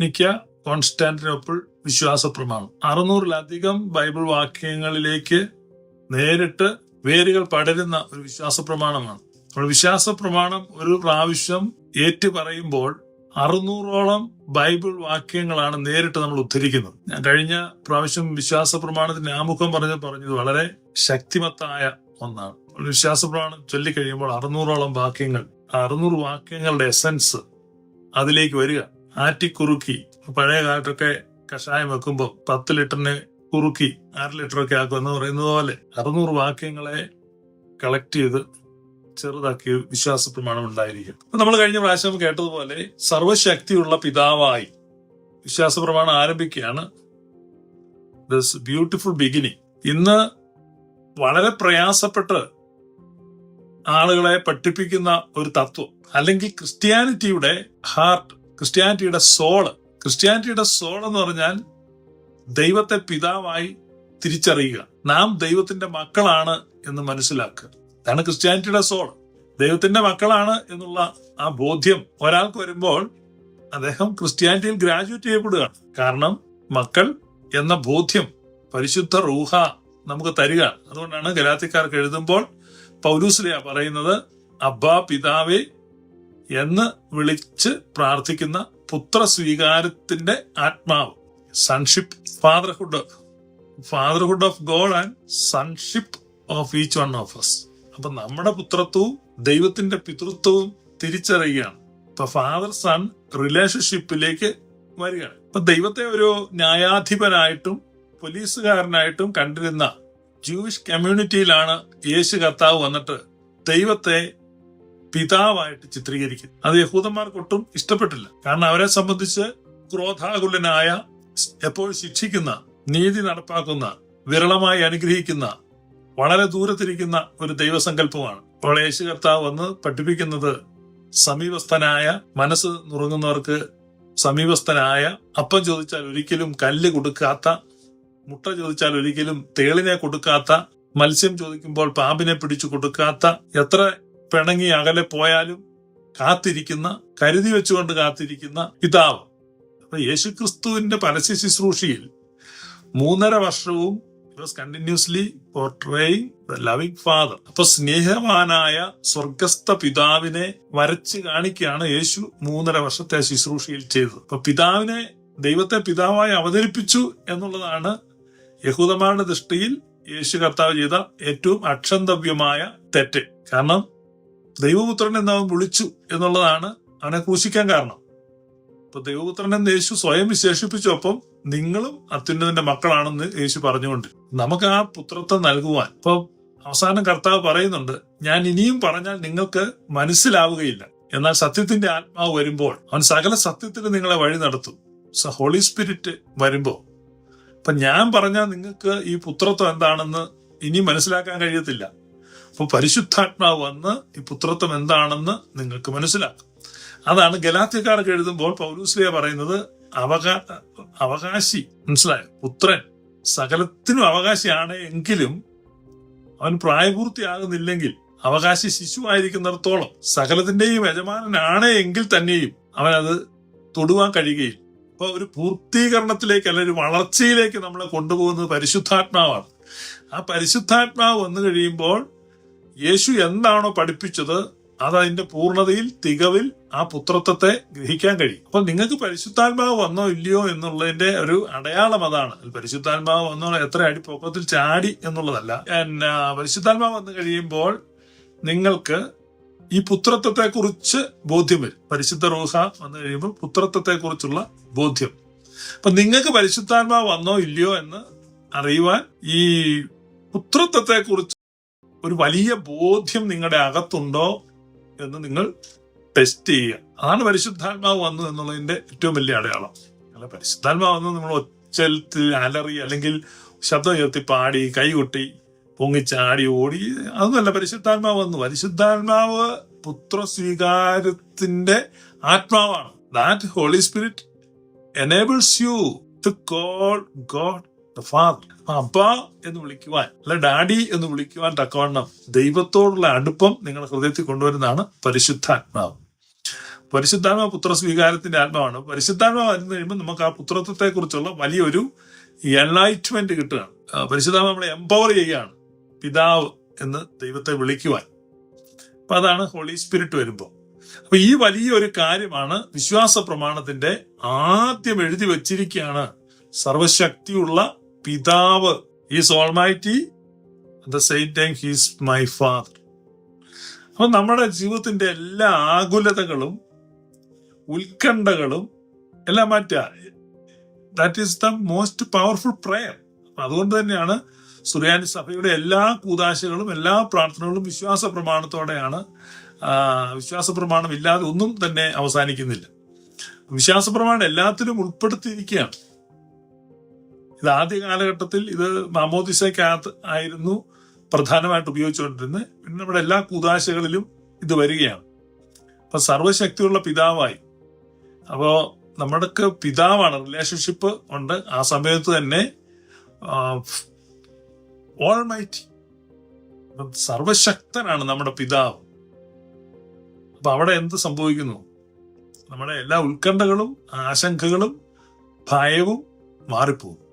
നിക്ക കോൺസ്റ്റാന്റിനോപ്പിൾ വിശ്വാസ പ്രമാണം അറുന്നൂറിലധികം ബൈബിൾ വാക്യങ്ങളിലേക്ക് നേരിട്ട് വേരുകൾ പടരുന്ന ഒരു വിശ്വാസ പ്രമാണമാണ് അപ്പോൾ വിശ്വാസ പ്രമാണം ഒരു പ്രാവശ്യം ഏറ്റു പറയുമ്പോൾ അറുന്നൂറോളം ബൈബിൾ വാക്യങ്ങളാണ് നേരിട്ട് നമ്മൾ ഉദ്ധരിക്കുന്നത്. ഞാൻ കഴിഞ്ഞ പ്രാവശ്യം വിശ്വാസ പ്രമാണത്തിന്റെ ആമുഖം പറഞ്ഞ് പറഞ്ഞത് വളരെ ശക്തിമത്തായ ഒന്നാണ്. വിശ്വാസ പ്രമാണം ചൊല്ലിക്കഴിയുമ്പോൾ അറുന്നൂറോളം വാക്യങ്ങൾ അറുന്നൂറ് വാക്യങ്ങളുടെ എസൻസ് അതിലേക്ക് വരിക. ആറ്റിക്കുറുക്കി. പഴയ കാലത്തൊക്കെ കഷായം വെക്കുമ്പോൾ പത്ത് ലിറ്ററിന് കുറുക്കി അര ലിറ്ററൊക്കെ ആക്കും എന്ന് പറയുന്നത് പോലെ അറുന്നൂറ് വാക്യങ്ങളെ കളക്ട് ചെയ്ത് ചെറുതാക്കി വിശ്വാസ പ്രമാണം ഉണ്ടായിരിക്കും. നമ്മൾ കഴിഞ്ഞ പ്രാവശ്യം കേട്ടതുപോലെ സർവശക്തിയുള്ള പിതാവായി വിശ്വാസ പ്രമാണം ആരംഭിക്കുകയാണ്. ദിസ് ബ്യൂട്ടിഫുൾ ബിഗിനിങ് ഇന്ന് വളരെ പ്രയാസപ്പെട്ട് ആളുകളെ പഠിപ്പിക്കുന്ന ഒരു തത്വം അല്ലെങ്കിൽ ക്രിസ്ത്യാനിറ്റിയുടെ ഹാർട്ട് ക്രിസ്ത്യാനിറ്റിയുടെ സോൾ. ക്രിസ്ത്യാനിറ്റിയുടെ സോൾ എന്ന് പറഞ്ഞാൽ ദൈവത്തെ പിതാവായി തിരിച്ചറിയുക. നാം ദൈവത്തിന്റെ മക്കളാണ് എന്ന് മനസ്സിലാക്കുക. അതാണ് ക്രിസ്ത്യാനിറ്റിയുടെ സോൾ ദൈവത്തിന്റെ മക്കളാണ് എന്നുള്ള ആ ബോധ്യം ഒരാൾക്ക് വരുമ്പോൾ അദ്ദേഹം ക്രിസ്ത്യാനിറ്റിയിൽ ഗ്രാജുവേറ്റ് ചെയ്യപ്പെടുകയാണ്. കാരണം മക്കൾ എന്ന ബോധ്യം പരിശുദ്ധ റൂഹ നമുക്ക് തരിക. അതുകൊണ്ടാണ് ഗലാത്തിക്കാർക്ക് എഴുതുമ്പോൾ പൗലൂസിലെയാ പറയുന്നത് അബ്ബാ പിതാവേ എന്ന് വിളിച്ച് പ്രാർത്ഥിക്കുന്ന പുത്ര സ്വീകാരത്തിന്റെ ആത്മാവ് sonship fatherhood fatherhood of God and sonship of each one of us. അപ്പൊ നമ്മുടെ പുത്രത്വവും ദൈവത്തിന്റെ പിതൃത്വവും തിരിച്ചറിയുകയാണ്. ഇപ്പൊ ഫാദർ സൺ റിലേഷൻഷിപ്പിലേക്ക് വരികയാണ്. ഇപ്പൊ ദൈവത്തെ ഒരു ന്യായാധിപനായിട്ടും പോലീസുകാരനായിട്ടും കണ്ടിരുന്ന ജൂയിഷ് കമ്മ്യൂണിറ്റിയിലാണ് യേശു കർത്താവ് വന്നിട്ട് ദൈവത്തെ പിതാവായിട്ട് ചിത്രീകരിക്കുന്നു. അത് യഹൂദന്മാർക്കൊട്ടും ഇഷ്ടപ്പെട്ടില്ല. കാരണം അവരെ സംബന്ധിച്ച് ക്രോധാകുലനായ എപ്പോൾ ശിക്ഷിക്കുന്ന നീതി നടപ്പാക്കുന്ന വിരളമായി അനുഗ്രഹിക്കുന്ന വളരെ ദൂരത്തിരിക്കുന്ന ഒരു ദൈവസങ്കല്പമാണ്. അപ്പോൾ യേശു കർത്താവ് വന്ന് പഠിപ്പിക്കുന്നത് സമീപസ്ഥനായ മനസ്സ് നുറങ്ങുന്നവർക്ക് സമീപസ്ഥനായ അപ്പം ചോദിച്ചാൽ ഒരിക്കലും കല്ല് കൊടുക്കാത്ത മുട്ട ചോദിച്ചാൽ ഒരിക്കലും തേളിനെ കൊടുക്കാത്ത മത്സ്യം ചോദിക്കുമ്പോൾ പാമ്പിനെ പിടിച്ചു കൊടുക്കാത്ത എത്ര പിണങ്ങി അകലെ പോയാലും കാത്തിരിക്കുന്ന കരുതി വെച്ചുകൊണ്ട് കാത്തിരിക്കുന്ന പിതാവ്. അപ്പൊ യേശുക്രിസ്തുവിന്റെ പരസ്യ ശുശ്രൂഷയിൽ മൂന്നര വർഷവും was continuously portraying the loving father അപ്പൊ സ്നേഹവാനായ സ്വർഗസ്ഥ പിതാവിനെ വരച്ച് കാണിക്കുകയാണ് യേശു മൂന്നര വർഷത്തെ ശുശ്രൂഷയിൽ ചെയ്തത്. അപ്പൊ പിതാവിനെ ദൈവത്തെ പിതാവായി അവതരിപ്പിച്ചു എന്നുള്ളതാണ് യഹൂദന്മാരുടെ ദൃഷ്ടിയിൽ യേശു കർത്താവ് ചെയ്ത ഏറ്റവും അക്ഷന്തവ്യമായ തെറ്റ്. കാരണം ദൈവപുത്രൻ എന്ന് അവൻ വിളിച്ചു എന്നുള്ളതാണ് അവനെ ക്രൂശിക്കാൻ കാരണം. അപ്പൊ ദൈവപുത്രൻ എന്ന് യേശു സ്വയം വിശേഷിപ്പിച്ചപ്പം നിങ്ങളും അത്യുന്നതിന്റെ മക്കളാണെന്ന് യേശു പറഞ്ഞുകൊണ്ട് നമുക്ക് ആ പുത്രത്വം നൽകുവാൻ. ഇപ്പൊ അവസാനം കർത്താവ് പറയുന്നുണ്ട് ഞാൻ ഇനിയും പറഞ്ഞാൽ നിങ്ങൾക്ക് മനസ്സിലാവുകയില്ല. എന്നാൽ സത്യത്തിന്റെ ആത്മാവ് വരുമ്പോൾ അവൻ സകല സത്യത്തിന് നിങ്ങളെ വഴി നടത്തും. സ ഹോളി സ്പിരിറ്റ് വരുമ്പോ അപ്പൊ ഞാൻ പറഞ്ഞാൽ നിങ്ങൾക്ക് ഈ പുത്രത്വം എന്താണെന്ന് ഇനി മനസ്സിലാക്കാൻ കഴിയത്തില്ല. അപ്പൊ പരിശുദ്ധാത്മാവ് വന്ന് ഈ പുത്രത്വം എന്താണെന്ന് നിങ്ങൾക്ക് മനസ്സിലാക്കാം. അതാണ് ഗലാത്യക്കാർക്ക് എഴുതുമ്പോൾ പൗലൂസ്ലിയ പറയുന്നത് അവകാ അവകാശി മനസ്സിലായോ? പുത്രൻ സകലത്തിനും അവകാശിയാണ് എങ്കിലും അവൻ പ്രായപൂർത്തിയാകുന്നില്ലെങ്കിൽ അവകാശി ശിശുവായിരിക്കുന്നിടത്തോളം സകലത്തിന്റെയും യജമാനനാണ് എങ്കിൽ തന്നെയും അവനത് തൊടുവാൻ കഴിയുകയില്ല. അപ്പൊ ഒരു പൂർത്തീകരണത്തിലേക്ക് അല്ലെ ഒരു വളർച്ചയിലേക്ക് നമ്മളെ കൊണ്ടുപോകുന്നത് പരിശുദ്ധാത്മാവാണ്. ആ പരിശുദ്ധാത്മാവ് വന്നു കഴിയുമ്പോൾ യേശു എന്താണോ പഠിപ്പിച്ചത് അത് അതിന്റെ പൂർണതയിൽ തികവിൽ ആ പുത്രത്വത്തെ ഗ്രഹിക്കാൻ കഴിയും. അപ്പൊ നിങ്ങൾക്ക് പരിശുദ്ധാത്മാവ് വന്നോ ഇല്ലയോ എന്നുള്ളതിന്റെ ഒരു അടയാളം അതാണ്. പരിശുദ്ധാത്മാവ് വന്നോ എത്ര അടി പൊക്കത്തിൽ ചാടി എന്നുള്ളതല്ല. എന്നാ, പരിശുദ്ധാത്മാവ് വന്നു കഴിയുമ്പോൾ നിങ്ങൾക്ക് ഈ പുത്രത്വത്തെ കുറിച്ച് ബോധ്യം വരും. പരിശുദ്ധ റോഹ വന്നു കഴിയുമ്പോൾ പുത്രത്വത്തെ കുറിച്ചുള്ള ബോധ്യം. അപ്പൊ നിങ്ങൾക്ക് പരിശുദ്ധാത്മാവ് വന്നോ ഇല്ലയോ എന്ന് അറിയുവാൻ ഈ പുത്രത്വത്തെ ഒരു വലിയ ബോധ്യം നിങ്ങളുടെ അകത്തുണ്ടോ എന്ന് നിങ്ങൾ ടെസ്റ്റ് ചെയ്യുക. അതാണ് പരിശുദ്ധാത്മാവ് വന്നു എന്നുള്ളതിന്റെ ഏറ്റവും വലിയ അടയാളം. അല്ല പരിശുദ്ധാത്മാവ് വന്ന് നമ്മൾ ഒച്ചത്തിൽ അലറി അല്ലെങ്കിൽ ശബ്ദം ഉയർത്തി പാടി കൈകൊട്ടി പൊങ്ങിച്ചാടി ഓടി. അതൊന്നുമല്ല പരിശുദ്ധാത്മാവ് വന്നു. പരിശുദ്ധാത്മാവ് പുത്ര സ്വീകാരത്തിന്റെ ആത്മാവാണ്. That Holy Spirit enables you to call God father അപ്പ എന്ന് വിളിക്കുവാൻ അല്ല ഡാഡി എന്ന് വിളിക്കുവാൻ തക്കവണ്ണം ദൈവത്തോടുള്ള അടുപ്പം നിങ്ങളുടെ ഹൃദയത്തിൽ കൊണ്ടുവരുന്നതാണ് പരിശുദ്ധാത്മാവ്. പരിശുദ്ധാത്മാവ് പുത്ര സ്വീകാരത്തിന്റെ ആത്മാവാണ്. പരിശുദ്ധാത്മാവ് എന്ന് കഴിയുമ്പോൾ നമുക്ക് ആ പുത്രത്വത്തെ കുറിച്ചുള്ള വലിയൊരു എൻലൈറ്റ്മെന്റ് കിട്ടുകയാണ്. പരിശുദ്ധാത്മാവ് നമ്മളെ എംപവർ ചെയ്യുകയാണ്. പിതാവ് എന്ന് ദൈവത്തെ വിളിക്കുവാൻ. അപ്പൊ അതാണ് ഹോളി സ്പിരിറ്റ് വരുമ്പോൾ. അപ്പൊ ഈ വലിയൊരു കാര്യമാണ് വിശ്വാസ പ്രമാണത്തിന്റെ ആദ്യം എഴുതി വച്ചിരിക്കുകയാണ് സർവശക്തിയുള്ള പിതാവ് is almighty the same time he's my father അപ്പൊ നമ്മുടെ ജീവിതത്തിന്റെ എല്ലാ ആകുലതകളും ഉത്കണ്ഠകളും എല്ലാം മാറ്റുക that is the most powerful prayer അതുകൊണ്ട് തന്നെയാണ് സുറിയാനി സഭയുടെ എല്ലാ കൂതാശകളും എല്ലാ പ്രാർത്ഥനകളും വിശ്വാസ പ്രമാണത്തോടെയാണ് വിശ്വാസ പ്രമാണം ഇല്ലാതെ ഒന്നും തന്നെ അവസാനിക്കുന്നില്ല. വിശ്വാസ പ്രമാണം എല്ലാത്തിലും ഉൾപ്പെടുത്തിയിരിക്കുകയാണ്. ഇത് ആദ്യ കാലഘട്ടത്തിൽ ഇത് മാമോദിസയ്ക്കകത്ത് ആയിരുന്നു പ്രധാനമായിട്ട് ഉപയോഗിച്ചുകൊണ്ടിരുന്നത്. പിന്നെ നമ്മുടെ എല്ലാ കൂതാശകളിലും ഇത് വരികയാണ്. അപ്പൊ സർവശക്തിയുള്ള പിതാവായി. അപ്പോ നമ്മുടെയൊക്കെ പിതാവാണ് റിലേഷൻഷിപ്പ് ഉണ്ട്. ആ സമയത്ത് തന്നെ ഓൾ ഓൾമൈറ്റി സർവശക്തനാണ് നമ്മുടെ പിതാവ്. അപ്പൊ അവിടെ എന്ത് സംഭവിക്കുന്നു? നമ്മുടെ എല്ലാ ഉത്കണ്ഠകളും ആശങ്കകളും ഭയവും മാറിപ്പോകും.